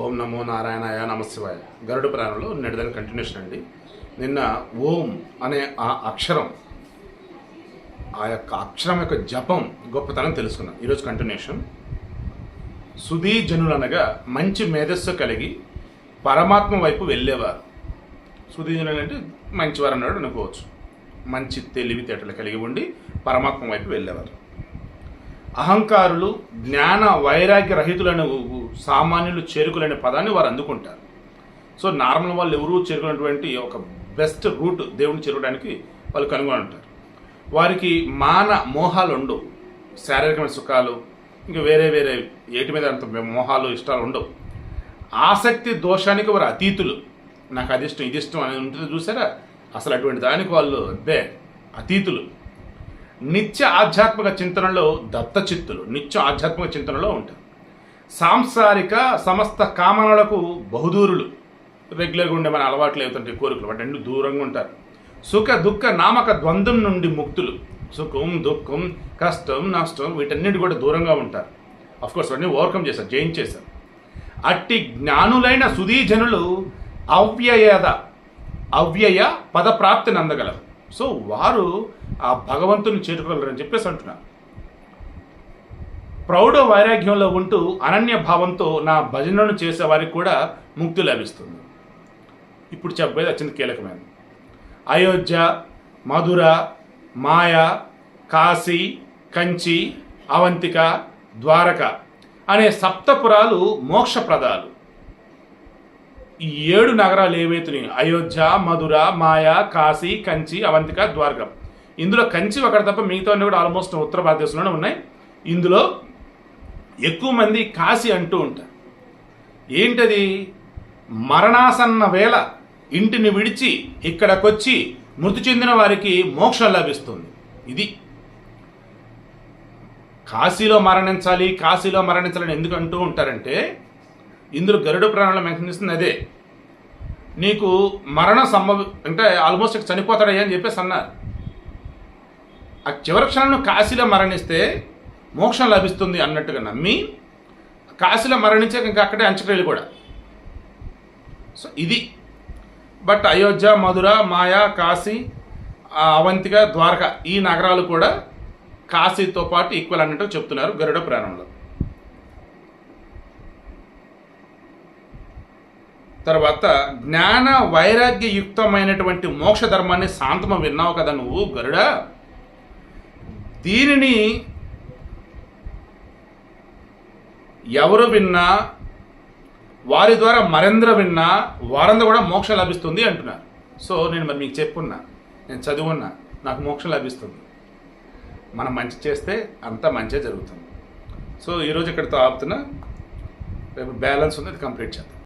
ఓం నమో నారాయణాయ నమశివాయ. గరుడు ప్రాణంలో నిడదని కంటిన్యూషన్ అండి. నిన్న ఓం అనే ఆ అక్షరం ఆ యొక్క అక్షరం యొక్క జపం గొప్పతనం తెలుసుకున్నాం. ఈరోజు కంటిన్యూషన్ సుధీ జనులు అనగా మంచి మేధస్సు కలిగి పరమాత్మ వైపు వెళ్ళేవారు. సుధీ జనులు అంటే మంచివారు అన్నాడు అనుకోవచ్చు. మంచి తెలివితేటలు కలిగి ఉండి పరమాత్మ వైపు వెళ్ళేవారు. అహంకారులు జ్ఞాన వైరాగ్య రహితులను సామాన్యులు చేరుకులనే పదాన్ని వారు అందుకుంటారు. సో నార్మల్ వాళ్ళు ఎవరూ చేరుకున్నటువంటి ఒక బెస్ట్ రూట్ దేవుని చేరుకోవడానికి వాళ్ళు కనుగొని ఉంటారు. వారికి మాన మోహాలు ఉండవు. శారీరకమైన సుఖాలు ఇంకా వేరే వేరే ఏటి మీద అంత మోహాలు ఇష్టాలు ఉండవు. ఆసక్తి దోషానికి వారు అతీతులు. నాకు అది ఇష్టం ఇది ఇష్టం అనేది ఉంటుంది చూసారా? అసలు అటువంటి దానికి వాళ్ళు అబ్బే అతీతులు. నిత్య ఆధ్యాత్మిక చింతనలో దత్తచిత్తులు నిత్య ఆధ్యాత్మిక చింతనలో ఉంటారు. సాంసారిక సమస్త కామనలకు బహుదూరులు. రెగ్యులర్గా ఉండే మన అలవాట్లు అవుతుంటాయి కోరికలు. వాటి రెండు దూరంగా ఉంటారు. సుఖ దుఃఖ నామక ద్వంద్వం నుండి ముక్తులు. సుఖం దుఃఖం కష్టం నష్టం వీటన్నిటి కూడా దూరంగా ఉంటారు. అఫ్కోర్స్ అన్నీ ఓవర్కమ్ చేశారు జయించేశారు అట్టి జ్ఞానులైన సుధీజనులు అవ్యయద అవ్యయ పదప్రాప్తిని అందగలరు. సో వారు ఆ భగవంతుని చేరుకోగలరని చెప్పేసి అంటున్నారు. ప్రౌఢ వైరాగ్యంలో ఉంటూ అనన్య భావంతో నా భజనను చేసేవారికి కూడా ముక్తి లభిస్తుంది. ఇప్పుడు చెప్పేది అత్యంత కీలకమైనది. అయోధ్య మధుర మాయ కాశీ కంచి అవంతిక ద్వారక అనే సప్తపురాలు మోక్షప్రదాలు. ఈ ఏడు నగరాలు ఏవైతున్నాయి? అయోధ్య మధుర మాయ కాశీ కంచి అవంతిక ద్వారక. ఇందులో కంచి ఒకటి తప్ప మిగతా కూడా ఆల్మోస్ట్ ఉత్తర భారతదేశంలోనే ఉన్నాయి. ఇందులో ఎక్కువ మంది కాశీ అంటూ ఉంటారు. ఏంటది? మరణాసన్న వేళ ఇంటిని విడిచి ఇక్కడికొచ్చి మృతి చెందిన వారికి మోక్షం లభిస్తుంది. ఇది. కాశీలో మరణించాలి కాశీలో మరణించాలని ఎందుకు అంటూ ఉంటారంటే ఇందులో గరుడ ప్రాణంలో మెన్షన్ చేస్తుంది అదే. నీకు మరణ సంభవి అంటే ఆల్మోస్ట్ చనిపోతాడయ్యా అని చెప్పేసి అన్నారు. ఆ చివరి క్షణం కాశీలో మరణిస్తే మోక్షం లభిస్తుంది అన్నట్టుగా నమ్మి కాశీలో మరణించాక ఇంకా అక్కడే అంచక్రియలు కూడా. సో ఇది. బట్ అయోధ్య మధుర మాయా కాశీ అవంతిక ద్వారక ఈ నగరాలు కూడా కాశీతో పాటు ఈక్వల్ అన్నట్టు చెప్తున్నారు గరుడ పురాణంలో. తర్వాత జ్ఞాన వైరాగ్యయుక్తమైనటువంటి మోక్ష ధర్మాన్ని శాంతమ విన్నావు కదా నువ్వు గరుడ? దీనిని ఎవరు విన్నా వారి ద్వారా మరేంద్ర విన్నా వారందరూ కూడా మోక్షం లభిస్తుంది అంటున్నారు. సో నేను మరి మీకు చెప్పున్నా నేను చదువున్నా నాకు మోక్షం లభిస్తుంది. మనం మంచి చేస్తే అంతా మంచిగా జరుగుతుంది. సో ఈరోజు ఇక్కడితో ఆపుతున్నా రేపు బ్యాలెన్స్ ఉంది అది కంప్లీట్ చేద్దాం.